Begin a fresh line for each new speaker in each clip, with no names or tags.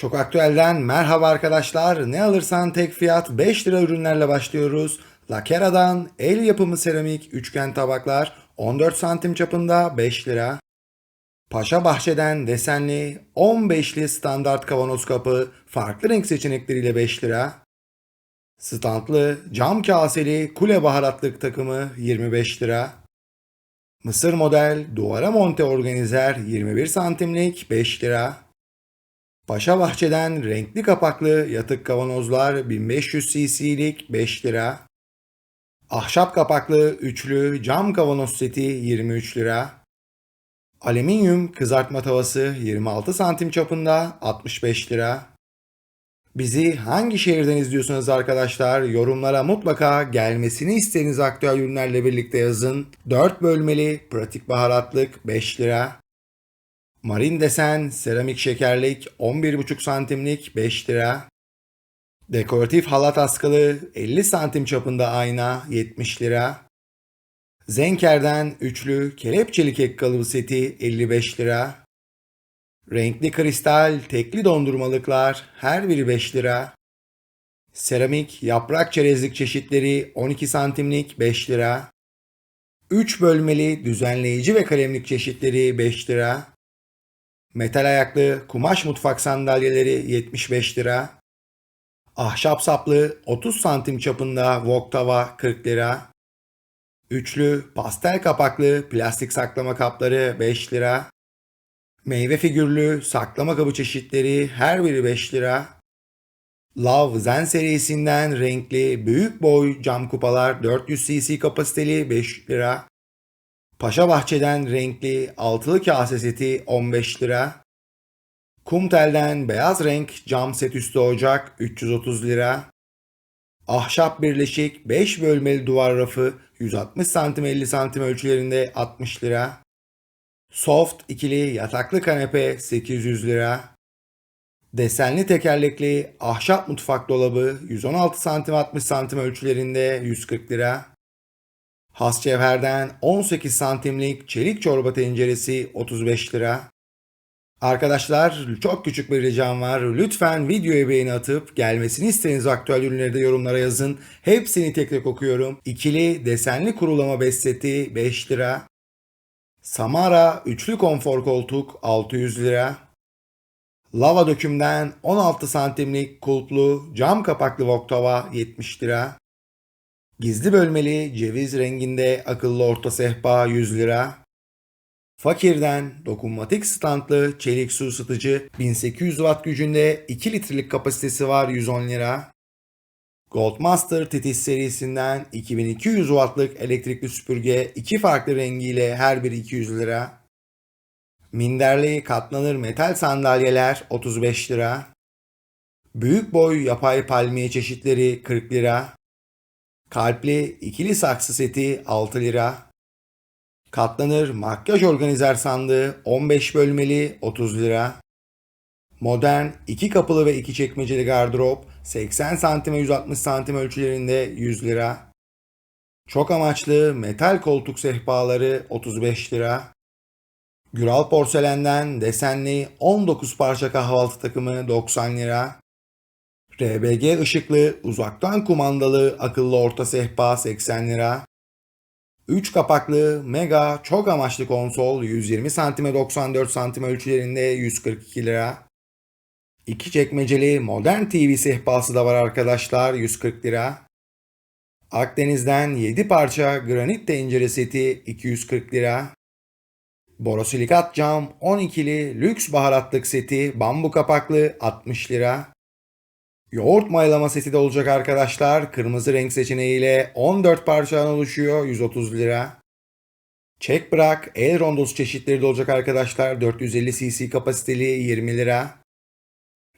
Şok Aktüel'den merhaba arkadaşlar. Ne alırsan tek fiyat 5 lira ürünlerle başlıyoruz. Lakera'dan el yapımı seramik üçgen tabaklar 14 santim çapında 5 lira. Paşa Bahçe'den desenli 15'li standart kavanoz kapı farklı renk seçenekleriyle 5 lira. Standlı cam kaseli kule baharatlık takımı 25 lira. Mısır model duvara monte organizer 21 santimlik 5 lira. Paşa Bahçe'den renkli kapaklı yatık kavanozlar 1500 cc'lik 5 lira. Ahşap kapaklı üçlü cam kavanoz seti 23 lira. Alüminyum kızartma tavası 26 santim çapında 65 lira. Bizi hangi şehirden izliyorsunuz arkadaşlar? Yorumlara mutlaka gelmesini istediğiniz aktüel ürünlerle birlikte yazın. 4 bölmeli pratik baharatlık 5 lira. Marin desen seramik şekerlik 11,5 santimlik 5 lira. Dekoratif halat askılı 50 santim çapında ayna 70 lira. Zenker'den üçlü kelepçeli kek kalıbı seti 55 lira. Renkli kristal tekli dondurmalıklar her biri 5 lira. Seramik yaprak çerezlik çeşitleri 12 santimlik 5 lira. 3 bölmeli düzenleyici ve kalemlik çeşitleri 5 lira. Metal ayaklı kumaş mutfak sandalyeleri 75 lira. Ahşap saplı 30 santim çapında wok tava 40 lira. Üçlü pastel kapaklı plastik saklama kapları 5 lira. Meyve figürlü saklama kabı çeşitleri her biri 5 lira. Love Zen serisinden renkli büyük boy cam kupalar 400 cc kapasiteli 5 lira. Paşa Bahçe'den renkli altılı kase seti 15 lira. Kumtel'den beyaz renk cam set üstü ocak 330 lira. Ahşap birleşik 5 bölmeli duvar rafı 160 cm 50 cm ölçülerinde 60 lira. Soft ikili yataklı kanepe 800 lira. Desenli tekerlekli ahşap mutfak dolabı 116 cm 60 cm ölçülerinde 140 lira. Has cevherden 18 santimlik çelik çorba tenceresi 35 lira. Arkadaşlar çok küçük bir ricam var. Lütfen videoya beğeni atıp gelmesini istediğiniz aktüel ürünleri de yorumlara yazın. Hepsini tek tek okuyorum. İkili desenli kurulama bez seti 5 lira. Samara üçlü konfor koltuk 600 lira. Lava dökümden 16 santimlik kulplu cam kapaklı voktava 70 lira. Gizli bölmeli ceviz renginde akıllı orta sehpa 100 lira. Fakir'den dokunmatik standlı çelik su ısıtıcı 1800 watt gücünde 2 litrelik kapasitesi var 110 lira. Goldmaster Titis serisinden 2200 wattlık elektrikli süpürge iki farklı rengiyle her biri 200 lira. Minderli katlanır metal sandalyeler 35 lira. Büyük boy yapay palmiye çeşitleri 40 lira. Kalpli ikili saksı seti 6 lira. Katlanır makyaj organizer sandığı 15 bölmeli 30 lira. Modern iki kapılı ve iki çekmeceli gardırop 80 cm ve 160 cm ölçülerinde 100 lira. Çok amaçlı metal koltuk sehpaları 35 lira. Güral porselenden desenli 19 parça kahvaltı takımı 90 lira. RBG ışıklı uzaktan kumandalı akıllı orta sehpa 80 lira. 3 kapaklı mega çok amaçlı konsol 120 cm 94 cm ölçülerinde 142 lira. 2 çekmeceli modern TV sehpası da var arkadaşlar 140 lira. Akdeniz'den 7 parça granit tencere seti 240 lira. Borosilikat cam 12'li lüks baharatlık seti bambu kapaklı 60 lira. Yoğurt maylama seti de olacak arkadaşlar. Kırmızı renk seçeneğiyle 14 parçadan oluşuyor 130 lira. Çek bırak el rondosu çeşitleri de olacak arkadaşlar. 450 cc kapasiteli 20 lira.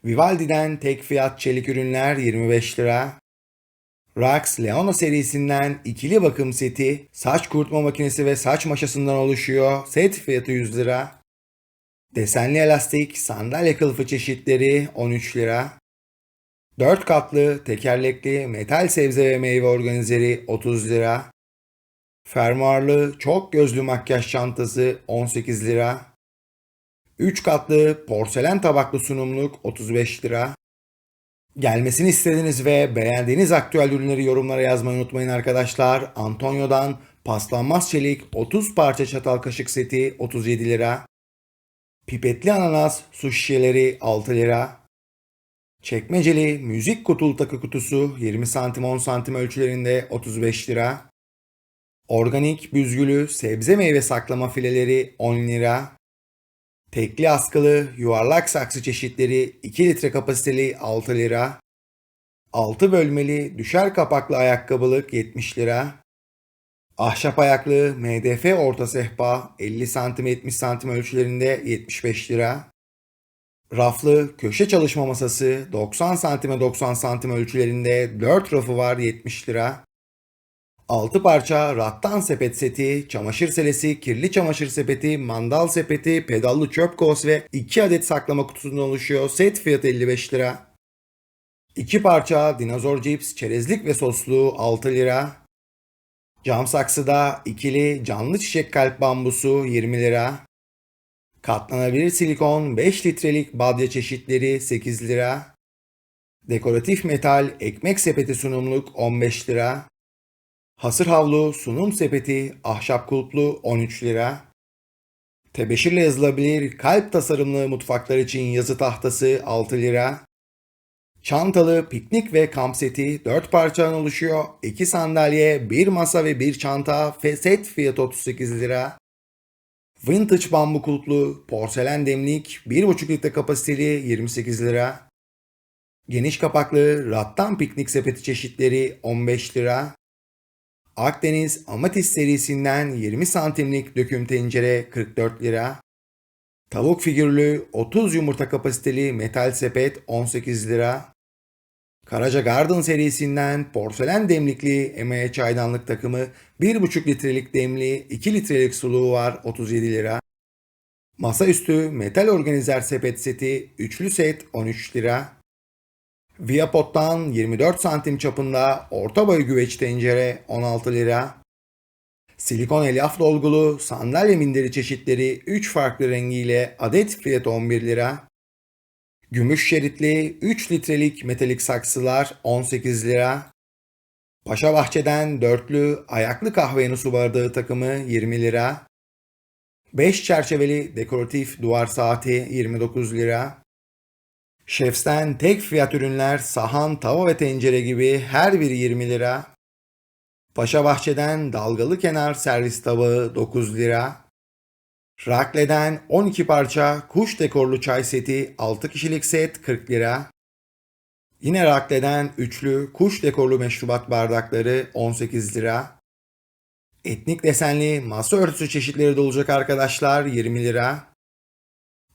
Vivaldi'den tek fiyat çelik ürünler 25 lira. Rax Leona serisinden ikili bakım seti, saç kurutma makinesi ve saç maşasından oluşuyor. Set fiyatı 100 lira. Desenli elastik sandalye kılıfı çeşitleri 13 lira. 4 katlı tekerlekli metal sebze ve meyve organizeri 30 lira. Fermuarlı çok gözlü makyaj çantası 18 lira. 3 katlı porselen tabaklı sunumluk 35 lira. Gelmesini istediğiniz ve beğendiğiniz aktüel ürünleri yorumlara yazmayı unutmayın arkadaşlar. Antonio'dan paslanmaz çelik 30 parça çatal kaşık seti 37 lira. Pipetli ananas su şişeleri 6 lira. Çekmeceli müzik kutul takı kutusu 20 santim 10 santim ölçülerinde 35 lira. Organik büzgülü sebze meyve saklama fileleri 10 lira. Tekli askılı yuvarlak saksı çeşitleri 2 litre kapasiteli 6 lira. 6 bölmeli düşer kapaklı ayakkabılık 70 lira. Ahşap ayaklı MDF orta sehpa 50 santim 70 santim ölçülerinde 75 lira. Raflı köşe çalışma masası 90 santime 90 santim ölçülerinde 4 rafı var 70 lira. 6 parça rattan sepet seti, çamaşır selesi, kirli çamaşır sepeti, mandal sepeti, pedallı çöp kovası ve 2 adet saklama kutusundan oluşuyor. Set fiyatı 55 lira. 2 parça dinozor cips, çerezlik ve soslu 6 lira. Cam saksıda ikili canlı çiçek kalp bambusu 20 lira. Katlanabilir silikon 5 litrelik badya çeşitleri 8 lira. Dekoratif metal ekmek sepeti sunumluk 15 lira. Hasır havlu sunum sepeti ahşap kulplu 13 lira. Tebeşirle yazılabilir kalp tasarımlı mutfaklar için yazı tahtası 6 lira. Çantalı piknik ve kamp seti 4 parçadan oluşuyor. 2 sandalye, 1 masa ve 1 çanta. Set fiyatı 38 lira. Vintage bambu kulplu porselen demlik 1,5 litre kapasiteli 28 lira. Geniş kapaklı rattan piknik sepeti çeşitleri 15 lira. Akdeniz Amatist serisinden 20 santimlik döküm tencere 44 lira. Tavuk figürlü 30 yumurta kapasiteli metal sepet 18 lira. Karaca Garden serisinden porselen demlikli emeğe çaydanlık takımı 1,5 litrelik demli 2 litrelik suluğu var 37 lira. Masaüstü metal organizer sepet seti üçlü set 13 lira. Viapot'tan 24 santim çapında orta boy güveç tencere 16 lira. Silikon elyaf dolgulu sandalye minderi çeşitleri 3 farklı rengiyle adet fiyatı 11 lira. Gümüş şeritli 3 litrelik metalik saksılar 18 lira. Paşa Bahçe'den dörtlü ayaklı kahve su bardağı takımı 20 lira. 5 çerçeveli dekoratif duvar saati 29 lira. Şefsten tek fiyat ürünler sahan, tava ve tencere gibi her biri 20 lira. Paşa Bahçe'den dalgalı kenar servis tabağı 9 lira. Rakle'den 12 parça kuş dekorlu çay seti 6 kişilik set 40 lira. Yine Rakle'den üçlü kuş dekorlu meşrubat bardakları 18 lira. Etnik desenli masa örtüsü çeşitleri de olacak arkadaşlar 20 lira.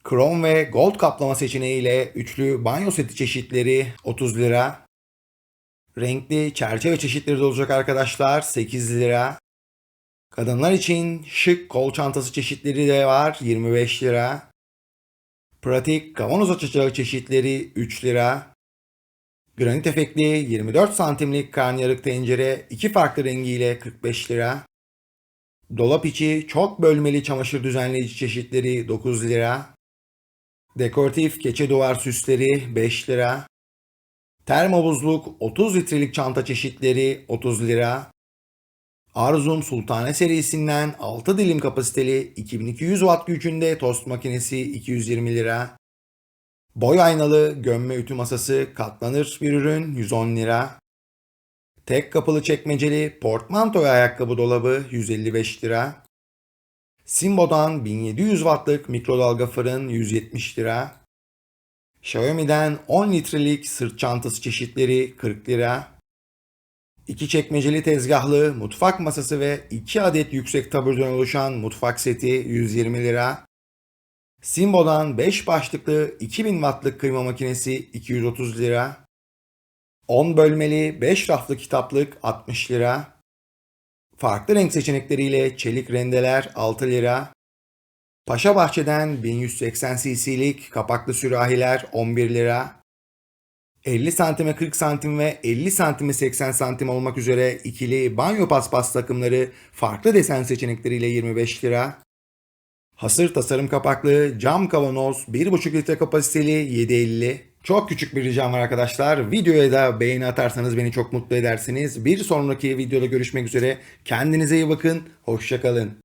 Krom ve gold kaplama seçeneğiyle üçlü banyo seti çeşitleri 30 lira. Renkli çerçeve çeşitleri de olacak arkadaşlar 8 lira. Kadınlar için şık kol çantası çeşitleri de var 25 lira. Pratik kavanoz açacağı çeşitleri 3 lira. Granit efekli 24 santimlik karnıyarık tencere iki farklı rengiyle 45 lira. Dolap içi çok bölmeli çamaşır düzenleyici çeşitleri 9 lira. Dekoratif keçe duvar süsleri 5 lira. Termobuzluk 30 litrelik çanta çeşitleri 30 lira. Arzum Sultane serisinden 6 dilim kapasiteli 2200 watt gücünde tost makinesi 220 lira. Boy aynalı gömme ütü masası katlanır bir ürün 110 lira. Tek kapılı çekmeceli portmanto ayakkabı dolabı 155 lira. Simbo'dan 1700 wattlık mikrodalga fırın 170 lira. Xiaomi'den 10 litrelik sırt çantası çeşitleri 40 lira. 2 çekmeceli tezgahlı mutfak masası ve 2 adet yüksek taburdan oluşan mutfak seti 120 lira. Simbo'dan 5 başlıklı 2000 wattlık kıyma makinesi 230 lira. 10 bölmeli 5 raflı kitaplık 60 lira. Farklı renk seçenekleriyle çelik rendeler 6 lira. Paşa Bahçe'den 1180 cc'lik kapaklı sürahiler 11 lira. 50 santime 40 santim ve 50 santime 80 santim olmak üzere ikili banyo paspas takımları farklı desen seçenekleriyle 25 lira. Hasır tasarım kapaklı cam kavanoz 1,5 litre kapasiteli 750. Çok küçük bir ricam var arkadaşlar. Videoya da beğeni atarsanız beni çok mutlu edersiniz. Bir sonraki videoda görüşmek üzere. Kendinize iyi bakın. Hoşçakalın.